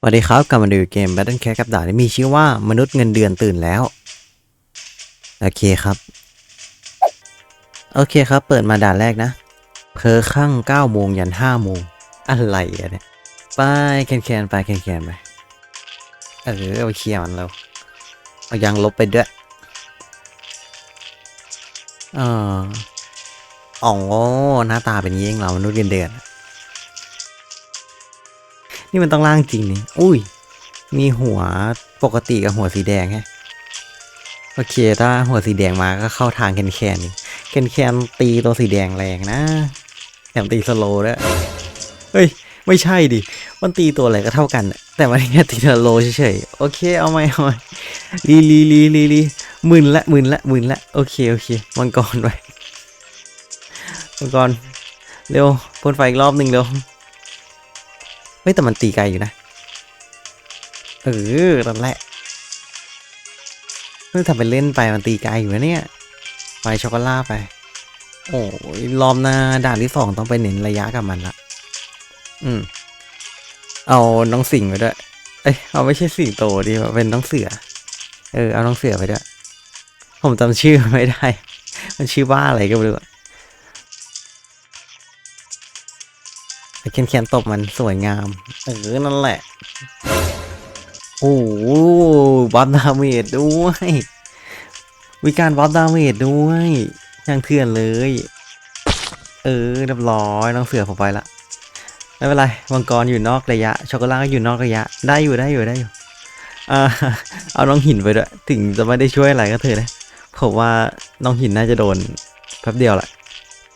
สวัสดีครับกลับมาดูเกม Battle Cat กับด่านที่มีชื่อว่ามนุษย์เงินเดือนตื่นแล้ว โอเคครับ โอเคครับ เปิดมาด่านแรกนะ เพอข้าง9โมงยัน5โมงอะไรอะเนี่ย ไปแคนแคนไปแคนแคนไป เออเอาเคลียร์มันแล้วเอายางลบไปด้วยอ๋อหน้าตาเป็นยางนี้เองเรามนุษย์เงินเดือน นี่มันต้องล่างจริงนี่อุ้ย มีหัวปกติกับหัวสีแดงไงโอเค ถ้าหัวสีแดงมาก็เข้าทางแคนแคนแคนแคนตีตัวสีแดงแรงนะแถมตีสโลด้วยเฮ้ย ไม่ใช่ดิ มันตีตัวอะไรก็เท่ากัน แต่มันแค่ตีสโลเฉยๆ โอเค เอาไหมเอาไหมลีลีลีลีลีหมื่นละหมื่นละหมื่นละ โอเค โอเค มังกรไปมังกร เร็วพ่นไฟอีกรอบหนึ่งเร็ว ฮ้ยแต่มันตีไกลอยู่นะ เออนั่นแหละเพิ่งทำเป็นเล่นไปมันตีไกลอยู่นะเนี่ย ไปช็อกโกแลตไป โอ้ยรอบหน้าด่านที่สองต้องไปเน้นระยะกับมันละอืม เอาน้องสิงไปด้วย เอ้ยเอาไม่ใช่สิงโตดีว่าเป็นน้องเสือ เออเอาน้องเสือไปด้วย ผมจำชื่อไม่ได้ มันชื่อว่าอะไรก็ไม่รู้ อะไอ้เคนเคนตบมันสวยงาม เออ นั่นแหละ โอ้โหบัฟดาเมจด้วยมีการบัฟดาเมจด้วยยังเถื่อนเลย เออเรียบร้อยน้องเสือผมไปละไม่เป็นไรมังกรอยู่นอกระยะช็อกโกแลตก็อยู่นอกระยะ ได้อยู่ได้อยู่ได้อยู่เอาน้องหินไปด้วยถึงจะไม่ได้ช่วยอะไรก็เถอะนะผมว่าน้องหินน่าจะโดนแป๊บเดียวแหละ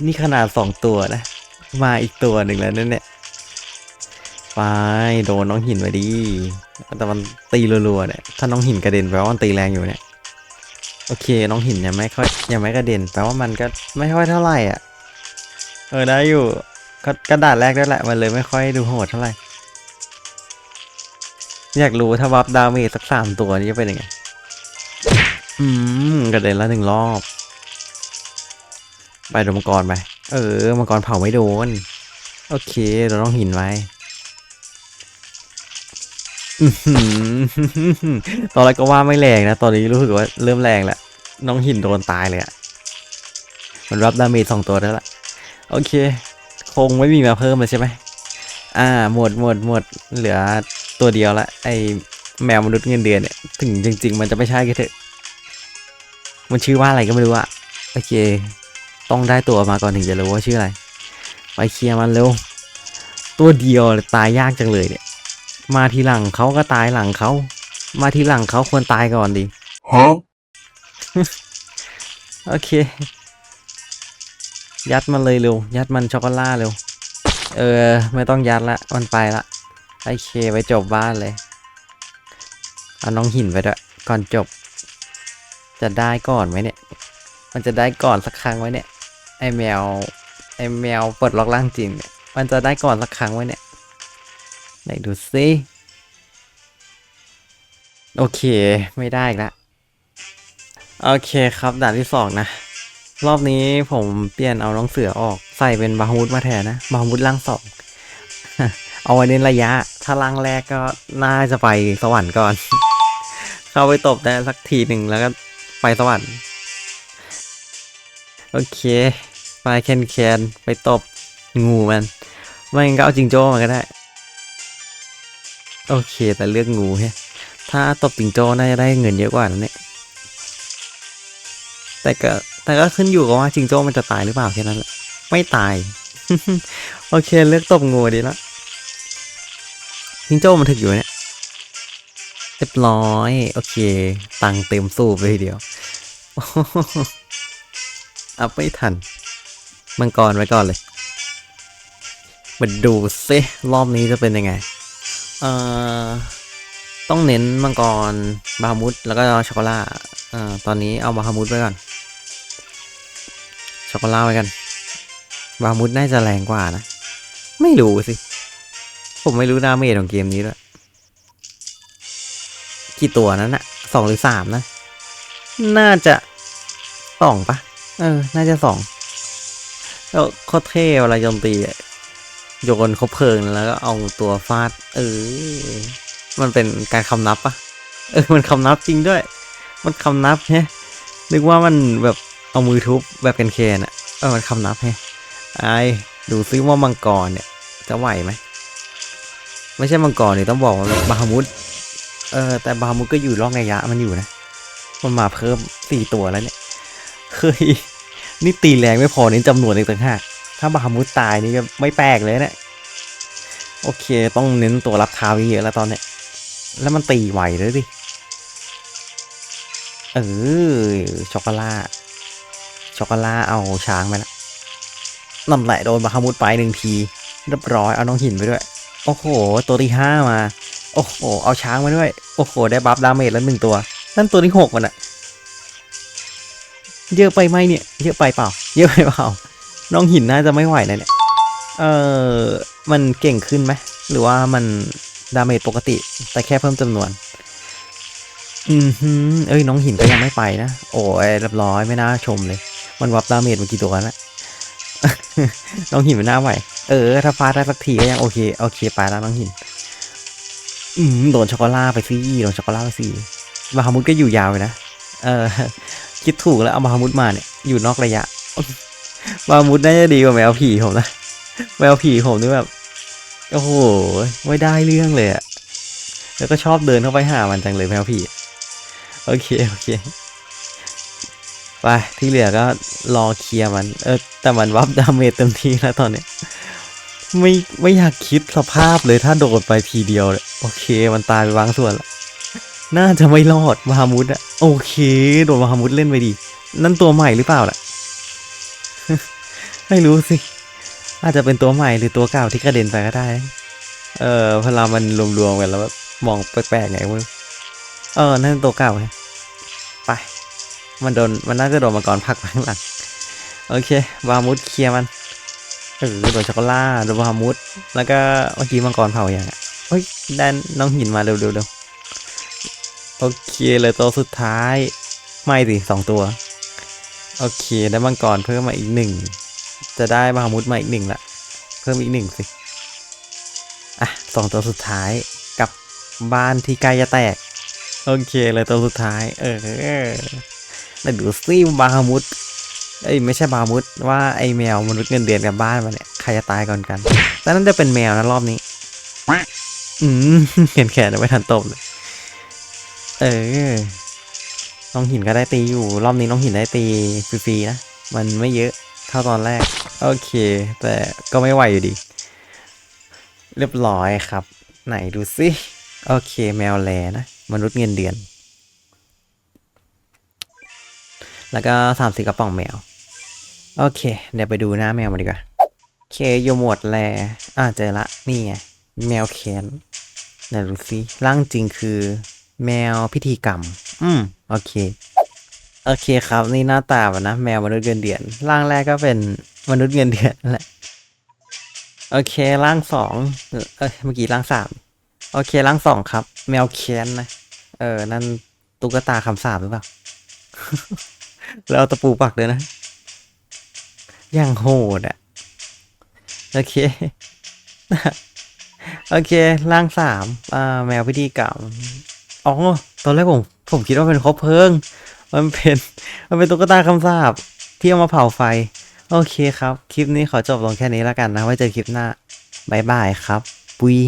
นี่ขนาดสองตัวนะ มาอีกตัวหนึ่งแล้วนั่นเนี่ยไปโดนน้องหินไปดีแต่มันตีรัวๆเนี่ยถ้าน้องหินกระเด็นแปลว่ามันตีแรงอยู่เนี่ยโอเคน้องหินยังไม่ค่อยยังไม่กระเด็นแปลว่ามันก็ไม่ค่อยเท่าไหร่อะเออได้อยู่ก็กระดาษแรกด้วยแหละมันเลยไม่ค่อยดูโหดเท่าไหร่อยากรู้ถ้าวับดาเมจสักสามตัวนี่จะเป็นยังไงอืมกระเด็นละหนึ่งรอบ ไปดมังกรไป เออ มังกรเผาไม่โดน โอเค เราต้องหินไว้ตอนแรกก็ว่าไม่แรงนะ ตอนนี้รู้สึกว่าเริ่มแรงแล้ว น้องหินโดนตายเลยอะมันรับดาเมจสองตัวแล้วล่ะ โอเค คงไม่มีมาเพิ่มเลยใช่ไหม อ่า หมดหมดหมด เหลือตัวเดียวละ ไอแมวมนุษย์เงินเดือนเนี่ย ถึงจริง ๆ มันจะไม่ใช่ก็เถอะ มันชื่อว่าอะไรก็ไม่รู้อะโอเค ต้องได้ตัวมาก่อนถึงจะรู้ว่าชื่ออะไร ไปเคลียร์มันเร็ว ตัวเดียวเลยตายยากจังเลยเนี่ย มาทีหลังเขาก็ตายหลังเขา มาทีหลังเขาควรตายก่อนดิ Huh? โอเค ยัดมันเลยเร็ว ยัดมันช็อกโกแลตเร็ว เออ ไม่ต้องยัดละ มันไปละ โอเค ไปจบบ้านเลย เอาน้องหินไปด้วย ก่อนจบ จะได้ก่อนไหมเนี่ย มันจะได้ก่อนสักครั้งไหมเนี่ย ไอแมว ไอแมวเปิดล็อกล่างจริงเนี่ยมันจะได้ก่อนสักครั้งไหมเนี่ย ไหนดูซิ โอเค ไม่ได้อีกละโอเคครับด่านที่สองนะ รอบนี้ผมเปลี่ยนเอาน้องเสือออกใส่เป็นบาฮูดมาแทนนะ บาฮูดล่างสองเอาไว้เน้นระยะ ถ้าล่างแรกก็น่าจะไปสวรรค์ก่อน เข้าไปตบได้สักทีหนึ่งแล้วก็ไปสวรรค์โอเค ไปแคนแคนไปตบงูมันไม่งั้นก็เอาจิงโจ้มาก็ได้ โอเคแต่เลือกงูฮะถ้าตบจิงโจ้น่าจะได้เงินเยอะกว่านั้นเนี่ยแต่ก็แต่ก็ขึ้นอยู่กับว่าจิงโจ้มันจะตายหรือเปล่าแค่นั้นแหละไม่ตาย โอเคเลือกตบงูดีแล้วจิงโจ้มันถึกอยู่เนี่ยเรียบร้อย โอเค ตังเต็มสูบเลยทีเดียวอัพไม่ทัน มังกรไว้ก่อนเลย มาดูซิรอบนี้จะเป็นยังไง เอ่อ ต้องเน้นมังกรบาฮามุดแล้วก็ช็อกโกแลตเอ่อตอนนี้เอาบาฮามุดไว้ก่อน ช็อกโกแลตไว้กัน บาฮามุดน่าจะแรงกว่านะ ไม่รู้สิ ผมไม่รู้ดาเมจของเกมนี้ด้วย กี่ตัวนั้นอะสองหรือสามนะ น่าจะสองปะเออ น่าจะสอง แล้วโคตรเท่เวลาโจมตีอะโยนคบเพลิงแล้วก็เอาตัวฟาด เออ มันเป็นการคำนับปะเออ มันคำนับจริงด้วย มันคำนับแฮะนึกว่ามันแบบเอามือทุบแบบเป็นเคนๆอะเออ มันคำนับแฮะไอ้ดูซิว่ามังกรเนี่ย จะไหวไหม ไม่ใช่มังกรเนี่ยต้องบอกว่าบาฮามุดเออ แต่บาฮามุดก็อยู่ร่องระยะมันอยู่นะ มันมาเพิ่มสี่ตัวแล้วเนี่ย เคย นี่ตีแรงไม่พอเน้นจำนวนอีกต่างหากถ้าบาฮามุดตายนี่ก็ไม่แปลกเลยเนี่ยโอเค ต้องเน้นตัวรับเท้าเยอะๆแล้วตอนเนี้ยแล้วมันตีไหวเลยดิเออช็อกโกแลตช็อกโกแลตเอาช้างไปละนั่นแหละโดนบาฮามุดไปหนึ่งทีเรียบร้อยเอาน้องหินไปด้วย โอ้โห ตัวที่ห้ามา โอ้โห เอาช้างมาด้วย โอ้โห ได้บัฟดาเมจแล้วหนึ่งตัว นั่นตัวที่หกมันอะ เยอะไปไหมเนี่ย เยอะไปเปล่า เยอะไปเปล่า น้องหินน่าจะไม่ไหวนะเนี่ย เออมันเก่งขึ้นไหม หรือว่ามันดาเมจปกติ แต่แค่เพิ่มจำนวน อืมฮึเอ้ยน้องหินก็ยังไม่ไปนะ โอ้ยเรียบร้อยไม่น่าชมเลย มันวับดาเมจมากี่ตัวแล้วน้องหินมันน่าไหว เออ ถ้าฟาดได้สักทีก็ยังโอเค โอเคไปแล้วน้องหิน อืมโดนช็อกโกแลตไปสิโดนช็อกโกแลตไปสิบาฮามุดก็อยู่ยาวเลยนะ เออ คิดถูกแล้วเอาบาฮามุดมาเนี่ยอยู่นอกระยะบาฮามุดน่าจะดีกว่าแมวผีผมนะแมวผีผมนี่แบบโอ้โหไม่ได้เรื่องเลยอะแล้วก็ชอบเดินเข้าไปหามันจังเลยแมวผีโอเคโอเคไปที่เหลือก็รอเคลียร์มัน เออแต่มันวับดาเมจเต็มที่แล้วตอนเนี้ยไม่ไม่อยากคิดสภาพเลยถ้าโดดไปทีเดียวเลยโอเค มันตายไปบางส่วนละ น่าจะไม่รอดมหามุดอะโอเค โดนมหามุดเล่นไปดี นั่นตัวใหม่หรือเปล่าล่ะ ไม่รู้สิ อาจจะเป็นตัวใหม่หรือตัวเก่าที่กระเด็นไปก็ได้ เออพลังมันรวมๆกันแล้วแบบมองแปลกๆไงเว้ยเออ นั่นตัวเก่าไงไป มันโดน มันน่าจะโดนมังกรผลักไปข้างหลัง โอเคบามุดเคลียร์มัน เออ โดนช็อกโกแลตโดนบามุด แล้วก็เมื่อกี้มังกรเผาอย่างอะเฮ้ยได้น้องหินมาเร็วๆเร็ว โอเคเลยตัวสุดท้าย ไม่สิสองตัว โอเคได้มังกรเพิ่มมาอีกหนึ่ง จะได้บามุดมาอีกหนึ่งละ เพิ่มอีกหนึ่งสิ อะสองตัวสุดท้ายกับบ้านที่ใกล้จะแตก โอเคเลยตัวสุดท้าย เออแล้วดูซิบามุดเอ้ยไม่ใช่บามุดว่าไอแมวมนุษย์เงินเดือนกับบ้านมันเนี่ยใครจะตายก่อนกัน แต่นั่นจะเป็นแมวนะรอบนี้ อืมเห็นแขนไม่ทันตบเลย เออน้องหินก็ได้ตีอยู่ รอบนี้น้องหินได้ตีฟรีๆนะ มันไม่เยอะเท่าตอนแรก โอเค แต่ก็ไม่ไหวอยู่ดี เรียบร้อยครับ ไหนดูสิ โอเค แมวแลนะ มนุษย์เงินเดือน แล้วก็สามสิกระป๋องแมว โอเค เดี๋ยวไปดูหน้าแมวมาดีกว่าโอเคโยหมวดแล อ่าเจอละ นี่ไง แมวแคนไหนดูสิร่างจริงคือ แมวพิธีกรรม อืม โอเค โอเคครับ นี่หน้าตามันนะ แมวมนุษย์เงินเดือน ร่างแรกก็เป็นมนุษย์เงินเดือนนั่นแหละ โอเค ร่างสอง เอ้ย เมื่อกี้ร่างสาม โอเค ร่างสองครับ แมวแคนนะ เออ นั่นตุ๊กตาคำสาปหรือเปล่า แล้วเอาตะปูปักเลยนะ อย่างโหดอะโอเคโอเค ร่างสามอ่าแมวพิธีกรรม อ๋อ ตอนแรกผม ผมคิดว่าเป็นคบเพลิง มันเป็น มันเป็นตุ๊กตาคำสาปที่เอามาเผาไฟ โอเคครับ คลิปนี้ขอจบลงแค่นี้แล้วกันนะ ไว้เจอคลิปหน้าบายบายครับ ปุย